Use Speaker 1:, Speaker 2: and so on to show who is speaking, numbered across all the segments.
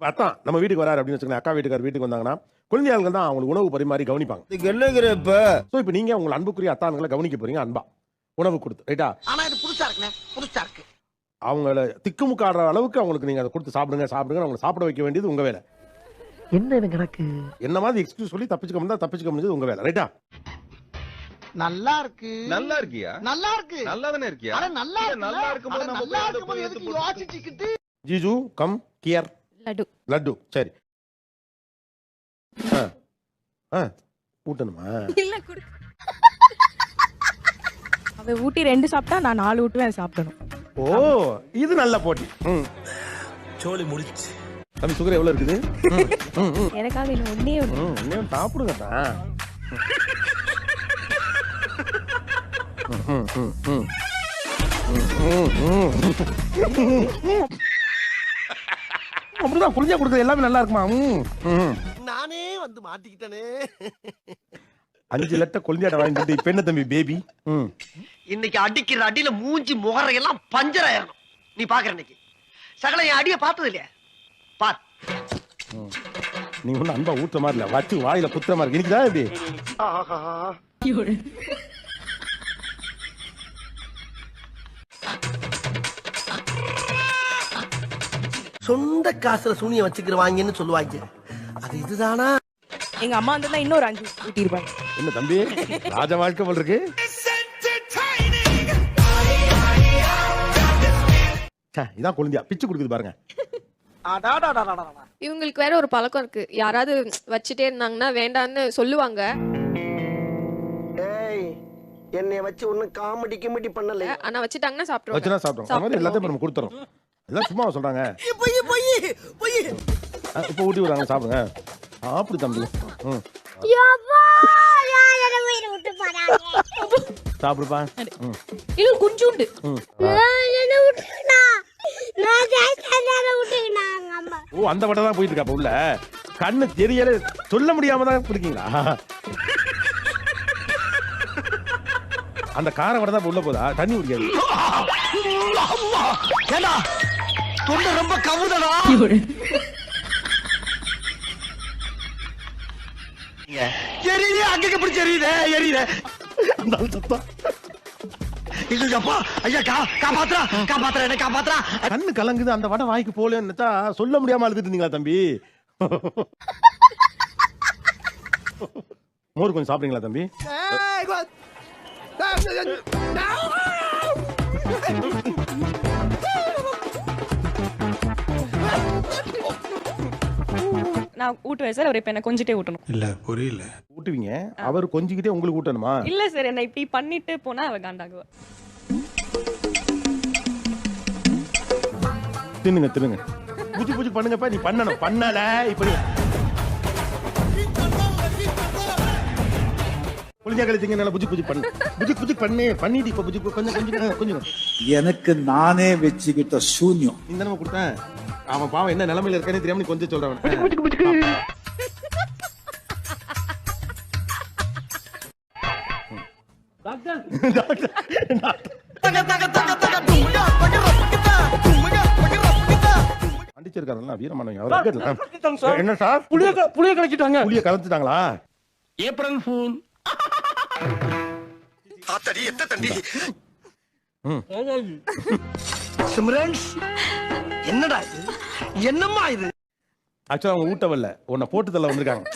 Speaker 1: அதான் நம்ம வீட்டுக்கு வராரு அப்படின்னு வச்சுக்கோங்க அக்கா வீட்டுக்கார் வீட்டுக்கு வந்தாங்கன்னா குழந்தைகள் தான் அவங்களுக்கு உணவு பரிமாறி கவனிப்பாங்க.
Speaker 2: இதுக்கு என்னங்கிற இப்ப?
Speaker 1: ஸோ இப்போ நீங்க உங்கள் அன்புக்குரிய அத்தான்களை கவனிக்க போறீங்க அன்பா. உணவு கொடுத்து ரைட்டா
Speaker 3: ஆனா இது புதுசா இருக்குண்ணே புதுசா இருக்கு.
Speaker 1: அவங்கள திக்குமுக்காடுற அளவுக்கு அவங்களுக்கு நீங்க அதை கொடுத்து சாப்பிடுங்க சாப்பிடுங்க அவங்களை சாப்பிட வைக்க வேண்டியது உங்க வேலை.
Speaker 3: என்ன எனக்கு கணக்கு?
Speaker 1: என்ன மாதிரி எக்ஸ்கியூஸ் சொல்லி தப்பிச்சுக்க முடியாது தப்பிச்சுக்க முடியாது உங்க வேலை ரைட்டா
Speaker 3: நல்லா இருக்கு.
Speaker 4: நல்லா இருக்கியா?
Speaker 3: நல்லா இருக்கு.
Speaker 4: நல்லா தானே இருக்கியா?
Speaker 3: அட நல்லா
Speaker 4: நல்லா இருக்கும்போது நம்ம
Speaker 3: நல்லா இருக்கும்போது யோசிச்சுக்கிட்டு?
Speaker 1: Jiju come here.
Speaker 5: Laddu.
Speaker 1: Laddu சரி. ஆ ஆ ஊட்டணுமா?
Speaker 5: இல்ல குடு. அவ ஊட்டி ரெண்டு சாப்பிட்டா நான் நாலு ஊட்டுவேன் சாப்பிடணும்.
Speaker 1: ஓ இது நல்ல போட்டி. ம்.
Speaker 2: சோழி முடிச்சு.
Speaker 1: தம்பி சுகர் எவ்வளவு இருக்குது?
Speaker 5: எனக்காக இன்னும் ஒன்னே ஒண்ணு
Speaker 1: ம், இன்னும் சாப்பிடுங்க தான் ம், ம், ம். ம், ம், அப்படிதான் குளிஞ்சா கொடுக்குறது எல்லாமே நல்லா இருக்குமா? ம்.
Speaker 3: நானே வந்து மாட்டிக்கிட்டனே.
Speaker 1: அஞ்சு லட்ட கொளிஞ்சாட்ட வாங்கிட்டு இப்ப என்ன தம்பி பேபி ம்.
Speaker 3: இன்னைக்கு அடிக்கிற அடியில மூஞ்சி முகரையெல்லாம் பஞ்சர் ஆயிரணும். நீ பாக்குற இன்னைக்கு. சகல என் அடிய பார்த்தது இல்லையா? பார்.
Speaker 1: நீங்க ஒன்றும் அன்பா ஊத்துற மாதிரி இல்ல. வச்சு வாயில குத்துற மாதிரி இருக்கு. இன்னைக்குதான் இப்படி
Speaker 3: சொந்த காசுல சூனிய வச்சுக்கிறவாங்கன்னு சொல்லுவாங்க. அது இதுதானா?
Speaker 5: எங்க அம்மா வந்தா இன்னொரு அஞ்சு ஊட்டிருப்பாங்க
Speaker 1: என்ன தம்பி? ராஜ வாழ்க்கை போல் இருக்கு. இதான் கொழுந்தியா. பிச்சு கொடுக்குது பாருங்க.
Speaker 6: இவங்களுக்கு வேற ஒரு பழக்கம் இருக்கு. யாராவது வச்சுட்டே இருந்தாங்கன்னா வேண்டான்னு சொல்லுவாங்க.
Speaker 3: என்னைய வச்சு ஒண்ணும் காமெடி கிமெடி பண்ணல
Speaker 6: ஆனா வச்சுட்டாங்கன்னா
Speaker 1: சாப்பிடுவோம் அது மாதிரி எல்லாத்தையும் நம்ம கொடுத்துறோம். எல்லாம் சும்மா சொல்றாங்க.
Speaker 3: பொய் பொய் பொய்.
Speaker 1: இப்ப ஊட்டி விடுறாங்க சாப்பிடுங்க. சாப்பிடு தம்பி. ம். சாப்பிடுப்பா. ம்.
Speaker 5: இது குஞ்சுண்டு.
Speaker 1: ம். ஓ அந்த வட்டை தான் போயிட்டு இருக்கா அப்ப உள்ள. கண்ணு தெரியல சொல்ல முடியாம தான் இருக்கீங்களா அந்த கார வடை தான் உள்ள போதா? தண்ணி குடிக்காது
Speaker 3: தொண்டை ரொம்ப கவுதடா எரியுதே அங்கங்க பிடிச்சி எரியுதே எரியுதே
Speaker 1: சத்தா
Speaker 3: இல்லையாப்பா ஐயா கா காப்பாத்துறா காப்பாத்துறா என்ன காப்பாத்துறா
Speaker 1: கண்ணு கலங்குது அந்த வடை வாய்க்கு போலன்னு சொல்ல முடியாம அழுதுட்டு இருந்தீங்களா தம்பி மோர் கொஞ்சம் சாப்பிடுங்களா தம்பி
Speaker 5: நான் ஊட்டுவேன் சார். அவர் இப்ப என்ன கொஞ்சிட்டே ஊட்டணும்.
Speaker 2: இல்ல புரியல.
Speaker 1: ஊட்டுவீங்க? அவர் கொஞ்சிக்கிட்டே உங்களுக்கு ஊட்டணுமா?
Speaker 5: இல்ல சார் என்ன இப்படி பண்ணிட்டு போனா அவ காண்டாகுவா
Speaker 1: தின்னுங்க தின்னுங்க. புஜி புஜி பண்ணுங்கப்பா நீ பண்ணணும். பண்ணல இப்ப நீ புளிஞ்சா கழிச்சிங்க நல்லா புஜி புஜி பண்ணு. புஜி புஜி பண்ணு பண்ணிட்டு இப்ப புஜி கொஞ்சம் கொஞ்சம் கொஞ்சம்.
Speaker 7: எனக்கு நானே வச்சுக்கிட்ட சூன்யம்.
Speaker 1: இந்த நம்ம கொடுத்தேன்? அவன் பாவம் என்ன நிலைமையில இருக்கானே தெரியாம நீ கொஞ்சம் சொல்றவன் அடிச்சிருக்காருல்ல வீரமானவங்க அவர். என்ன சார்? புளிய புளிய கலக்கிட்டாங்க. புளிய கலந்துட்டாங்களா?
Speaker 2: ஏப்ரல் ஃபூல்
Speaker 3: ஆத்தடி எத்த தண்டி
Speaker 1: ம்.
Speaker 3: சிம்ரன்ஸ். என்னடா இது? என்னம்மா இது?
Speaker 1: ஆக்சுவலா அவங்க ஊட்ட வரல. உன்னை போட்டு தள்ள வந்திருக்காங்க.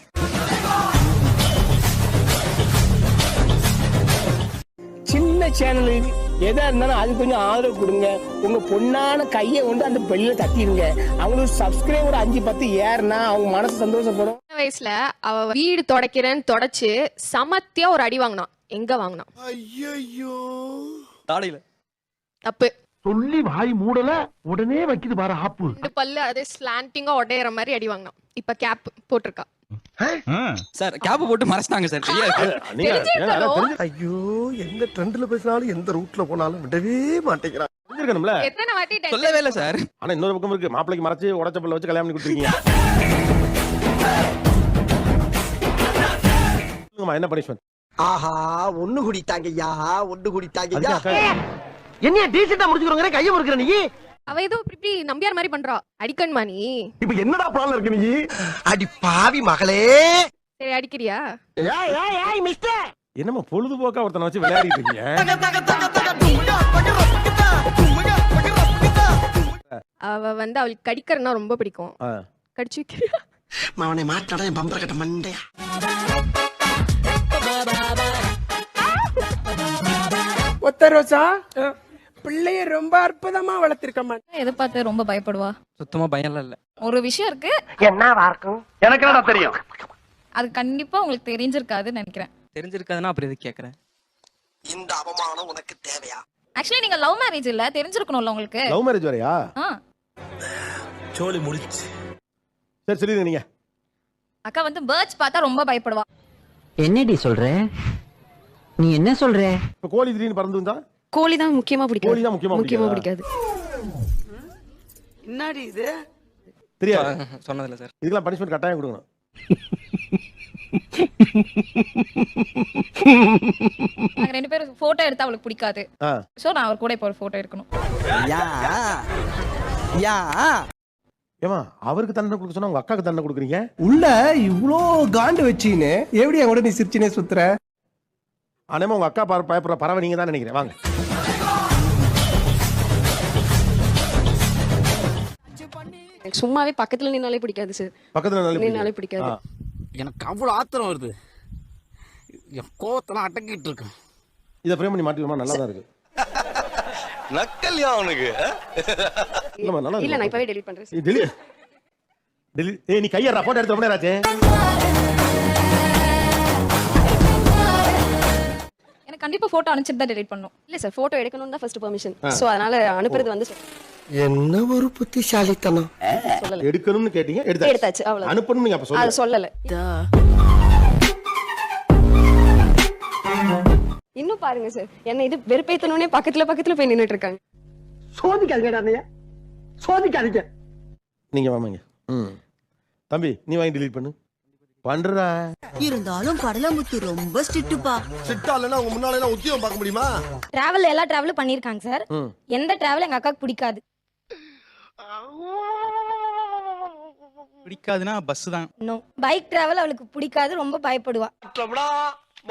Speaker 8: சின்ன சேனலு எதா இருந்தாலும் அது கொஞ்சம் ஆதரவு கொடுங்க. உங்க பொண்ணான கையை கொண்டு அந்த பெல்ல தட்டிடுங்க. அவங்களுக்கு சப்ஸ்கிரைபர் அஞ்சு பத்து ஏறுனா அவங்க மனசு சந்தோஷப்படும்.
Speaker 6: சின்ன வயசுல அவ வீடு தொடக்கிறேன்னு தொடச்சு சமத்தியா ஒரு அடி வாங்கினான் எங்க வாங்கினான்
Speaker 3: ஐயோ
Speaker 2: தாடையில.
Speaker 6: தப்பு.
Speaker 3: சொல்லி வாய் மூடல உடனே வைக்குது பாரு ஆப்பு.
Speaker 6: ரெண்டு பல்லு அதே ஸ்லாண்டிங்கா உடையற மாதிரி அடி வாங்கினான். இப்ப கேப் போட்டிருக்கா.
Speaker 9: சார் கேப் போட்டு மறைச்சிட்டாங்க சார்.
Speaker 3: ஐயோ எந்த ட்ரெண்ட்ல பேசினாலும் எந்த ரூட்ல போனாலும் விடவே மாட்டேங்கிறான்.
Speaker 1: தெரிஞ்சிருக்கணும்ல?
Speaker 6: எத்தனை வாட்டி
Speaker 9: சொல்லவே இல்லை சார்.
Speaker 1: ஆனா இன்னொரு பக்கம் இருக்கு. மாப்பிளைக்கு மறைச்சு உடச்ச பல்ல வச்சு கல்யாணம் பண்ணி கொடுத்துருக்கீங்க. என்ன பனிஷ்மெண்ட்
Speaker 3: ஆஹா ஒண்ணு குடித்தாங்க ஐயா ஒண்ணு குடித்தாங்க ஐயா என்னைய டீசெண்டா முடிச்சுக்கிறோங்க கைய முறுக்குற நீ?
Speaker 6: அவ ஏதோ இப்படி நம்பியார் மாதிரி பண்றா. அடிக்கணுமா நீ?
Speaker 3: இப்ப என்னடா பிளான் இருக்கு நீ? அடி பாவி மகளே.
Speaker 6: சரி அடிக்கிறியா?
Speaker 3: ஏய் ஏய் ஏய் மிஸ்டர்
Speaker 1: என்னம்மா பொழுதுபோக்கா ஒருத்தனை வச்சு விளையாடிட்டு இருக்கீங்க?
Speaker 6: அவ வந்து அவளுக்கு கடிக்கிறன்னா ரொம்ப பிடிக்கும். கடிச்சு வைக்கிறியா?
Speaker 3: அவனை மாட்டாடா என் பம்பர கட்ட மண்டையா.
Speaker 8: ஒத்த ரோசா பிள்ளைய ரொம்ப அற்புதமா வளர்த்திருக்கம்மா
Speaker 5: எதை பார்த்து ரொம்ப பயப்படுவா?
Speaker 9: சுத்தமா பயம்லாம் இல்ல.
Speaker 5: ஒரு விஷயம் இருக்கு.
Speaker 3: என்னவா இருக்கும் எனக்கு என்னடா தெரியும்?
Speaker 5: அது கண்டிப்பா உங்களுக்கு தெரிஞ்சிருக்காதுன்னு நினைக்கிறேன்.
Speaker 9: தெரிஞ்சிருக்காதுன்னா அப்புறம் எதுக்கு கேக்குறேன்
Speaker 3: இந்த அவமானம் உனக்கு தேவையா?
Speaker 5: ஆக்சுவலி நீங்க லவ் மேரேஜ் இல்ல தெரிஞ்சிருக்கணும்ல உங்களுக்கு?
Speaker 1: லவ் மேரேஜ் வரையா?
Speaker 2: சோலி முடிச்சு
Speaker 1: சரி சொல்லிடுங்க நீங்க.
Speaker 5: அக்கா வந்து பேர்ட்ஸ் பார்த்தா ரொம்ப பயப்படுவா.
Speaker 4: என்னடி சொல்ற? நீ என்ன சொல்ற?
Speaker 1: இப்ப கோழி திடீர்னு பறந்து வந்தா
Speaker 5: கோழி தான் முக்கியமா
Speaker 1: கோழி தான் முக்கியமா
Speaker 5: முக்கியமா
Speaker 1: பிடிக்காதா?
Speaker 8: என்னடி இது?
Speaker 1: தெரியாது.
Speaker 9: சொன்னதில்ல சார்.
Speaker 1: இதுக்கெல்லாம் பனிஷ்மெண்ட் கட்டாயம் கொடுக்கணும்.
Speaker 5: நாங்க ரெண்டு பேரும் போட்டோ எடுத்தா அவளுக்கு பிடிக்காது.
Speaker 1: ஆ.
Speaker 5: சோ நான் அவர் கூட இப்போ ஒரு போட்டோ எடுக்கணும்.
Speaker 4: யா. யா.
Speaker 1: ஏமா அவருக்கு தண்டனை கொடுக்க சொன்னா உங்க அக்காக்கு தண்டனை கொடுக்குறீங்க?
Speaker 8: உள்ள இவ்ளோ காண்டு வச்சின்னு எப்படி என் கூட நீ சிரிச்சினே சுத்துற?
Speaker 1: ஆனாமா உங்க அக்கா பர- பயப்படுற பறவை நீங்க தான் நினைக்கிறேன். வாங்க.
Speaker 5: எனக்கு சும்மாவே பக்கத்துல நின்னாலே பிடிக்காது சார்
Speaker 1: பக்கத்துல
Speaker 5: நின்னாலே பிடிக்காது.
Speaker 2: எனக்கு அவ்வளவு ஆத்திரம் வருது. என் கோவத்தெல்லாம் அடக்கிட்டு இருக்கேன்.
Speaker 1: இதை ஃப்ரேம் பண்ணி நல்லா தான் இருக்கு.
Speaker 2: நக்கல்யா அவனுக்கு?
Speaker 1: இல்லம்மா நல்லா
Speaker 5: இல்ல நான் இப்பவே டெலிட் பண்றேன்
Speaker 1: டெலி டெலி ஏய் நீ கையறா போட்டோ எடுத்து ரொம்ப
Speaker 5: எனக்கு கண்டிப்பா போட்டோ அனுப்பிச்சிட்டு தான் டெலிட் பண்ணும். இல்ல சார் போட்டோ எடுக்கணும் தான் ஃபர்ஸ்ட் பெர்மிஷன் சோ அதனால அனுப்புறது வந்து
Speaker 3: என்ன ஒரு புத்திசாலித்தனம்?
Speaker 5: சொல்லல.
Speaker 1: எடுக்கணும்னு கேட்டீங்க எடுத்தாச்சு.
Speaker 5: எடுத்தாச்சு
Speaker 1: அனுப்பணும் நீங்க அப்ப
Speaker 5: சொல்லல. இன்னும் பாருங்க சார் என்ன இது வெறுப்பேத்தனே பக்கத்துல பக்கத்துல போய் நின்னுட்டு இருக்காங்க.
Speaker 3: சோதிக்காதீங்கடா அண்ணையா சோதிக்காதீங்க.
Speaker 1: நீங்க வாங்க ம். தம்பி நீ வாங்கி delete பண்ணு. பண்றா
Speaker 4: இருந்தாலும் கடலமுத்து ரொம்ப
Speaker 3: சிட்டா இல்லைன்னா உங்க முன்னால எல்லாம் உத்தியோகம் பார்க்க முடியுமா?
Speaker 10: டிராவல் எல்லா டிராவலும் பண்ணிருக்காங்க சார் எந்த டிராவல் எங்க அக்காவுக்கு பிடிக்காது.
Speaker 9: பிடிக்காதுன்னா பஸ் தான்.
Speaker 10: நோ பைக் டிராவல் அவளுக்கு பிடிக்காது ரொம்ப பயப்படுவா.
Speaker 3: மாற்றம்டா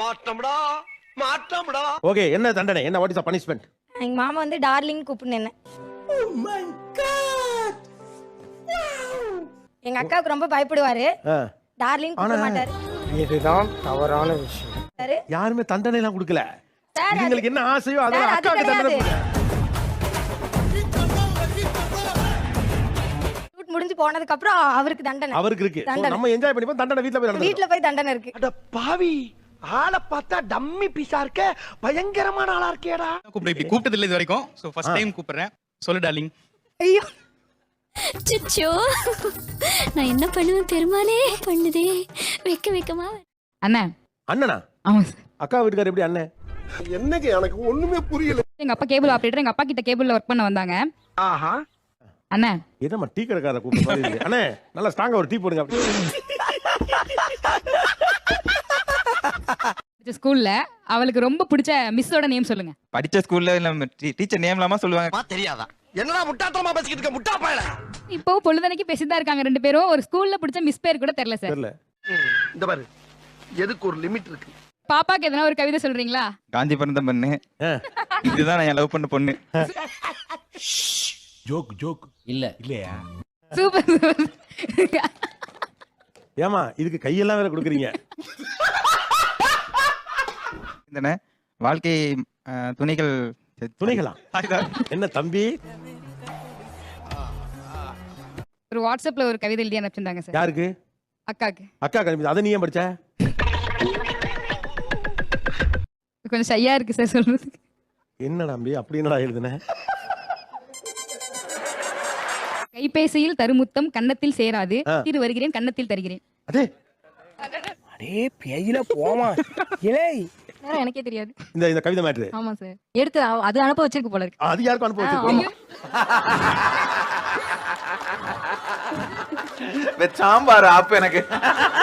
Speaker 3: மாற்றம்டா மாற்றம்டா.
Speaker 1: ஓகே என்ன தண்டனை? என்ன வாட் இஸ் பனிஷ்மெண்ட்
Speaker 10: எங்க மாமா வந்து டார்லிங் கூப்பிடுன்னு எங்க அக்காவுக்கு ரொம்ப பயப்படுவாரு. டார்லிங் கூப்பிட மாட்டாரு.
Speaker 8: இதுதான் தவறான விஷயம்.
Speaker 1: யாருமே தண்டனை எல்லாம் கொடுக்கல இதுங்களுக்கு என்ன ஆசையோ அதெல்லாம் அக்காக்கு தண்டனை
Speaker 10: முடிஞ்சு போனதுக்கு அப்புறம் அவருக்கு தண்டனை.
Speaker 1: அவருக்கு இருக்கு. So,
Speaker 10: தண்டனை.
Speaker 1: நம்ம என்ஜாய் பண்ணிப்போம் தண்டனை வீட்ல போய் நடந்து
Speaker 10: வீட்ல போய் தண்டனை இருக்கு.
Speaker 3: அட பாவி ஆளை பார்த்தா டம்மி பீஸா இருக்க பயங்கரமான ஆளா இருக்கேடா.
Speaker 9: கூப்பிட இப்படி கூப்பிட்டது இல்லை இது வரைக்கும் ஸோ ஃபர்ஸ்ட் டைம் கூப்பிடுறேன். சொல்லு டார்லிங்
Speaker 10: ஐயோ. சிச்சோ நான் என்ன பண்ணுவேன் பெருமானே பண்ணுதே. வெக்க வெக்கமா
Speaker 5: அண்ணா.
Speaker 1: அண்ணனா?
Speaker 5: ஆமா
Speaker 1: அக்கா வீட்டுக்காரர் எப்படி அண்ணன்
Speaker 3: என்னங்க எனக்கு ஒண்ணுமே புரியல.
Speaker 5: எங்க அப்பா கேபிள் ஆபரேட்டர் எங்க அப்பா கிட்ட கேபிள்ல ஒர்க் பண்ண வந்தாங்க.
Speaker 3: ஆஹா.
Speaker 5: அண்ணா.
Speaker 1: என்னம்மா டீ கடைக்காரரை கூப்பிட்டு. அண்ணே நல்லா ஸ்ட்ராங்கா ஒரு டீ போடுங்க. அப்படி.
Speaker 5: ஸ்கூல்ல அவளுக்கு ரொம்ப பிடிச்ச மிஸ்ஸோட நேம் சொல்லுங்க.
Speaker 9: படிச்ச ஸ்கூல்ல இல்ல டீச்சர் நேம் இல்லாம சொல்லுவாங்க.
Speaker 3: தெரியாதா? என்னடா முட்டாத்தனமா பேசிக்கிட்டு இருக்க? முட்டா பயல.
Speaker 5: இப்போ பொழுதனைக்கு பேசிதான் இருக்காங்க ரெண்டு பேரும். ஒரு ஸ்கூல்ல பிடிச்ச மிஸ் பேர் கூட தெரியல சார்
Speaker 1: தெரியல.
Speaker 3: இந்த பாரு. எதுக்கு ஒரு லிமிட் இருக்கு?
Speaker 5: பாப்பாக்கு எதனா ஒரு கவிதை சொல்றீங்களா?
Speaker 9: காஞ்சி பிறந்த பொண்ணு. இதுதான் நான் லவ் பண்ண பொண்ணு.
Speaker 2: ஜோக் ஜோக் இல்ல. இல்லையா?
Speaker 5: சூப்பர் சூப்பர்
Speaker 1: ஏமா இதுக்கு கையெல்லாம் வேற கொடுக்குறீங்க.
Speaker 9: இந்த வாழ்க்கை துணிகள்.
Speaker 1: துணிகளா? என்ன தம்பி?
Speaker 5: ஒரு வாட்ஸ்அப்ல ஒரு கவிதை எழுதி அனுப்பிச்சிருந்தாங்க சார்
Speaker 1: யாருக்கு?
Speaker 5: அக்காக்கு.
Speaker 1: அக்கா கணிப்பு அதை நீ ஏன் படிச்ச?
Speaker 5: கொஞ்சம் ஷையா இருக்கு சார் சொல்றதுக்கு.
Speaker 1: என்ன தம்பி அப்படி என்னடா எழுதுன?
Speaker 5: கைபேசியில் தருமுத்தம் கன்னத்தில் சேராது. திரு வருகிறேன் கன்னத்தில் தருகிறேன்.
Speaker 1: அதே.
Speaker 8: அடே பேயில போமா. இலே.
Speaker 5: எனக்கே தெரியாது.
Speaker 1: இந்த இந்த கவிதை மேட்ரு.
Speaker 5: ஆமா சார் எடுத்து அது அனுப்ப வச்சிருக்கு போல இருக்கு.
Speaker 1: அது யாருக்கும் அனுப்ப வச்சிருக்கோம்
Speaker 9: சாம்பார் ஆப் எனக்கு.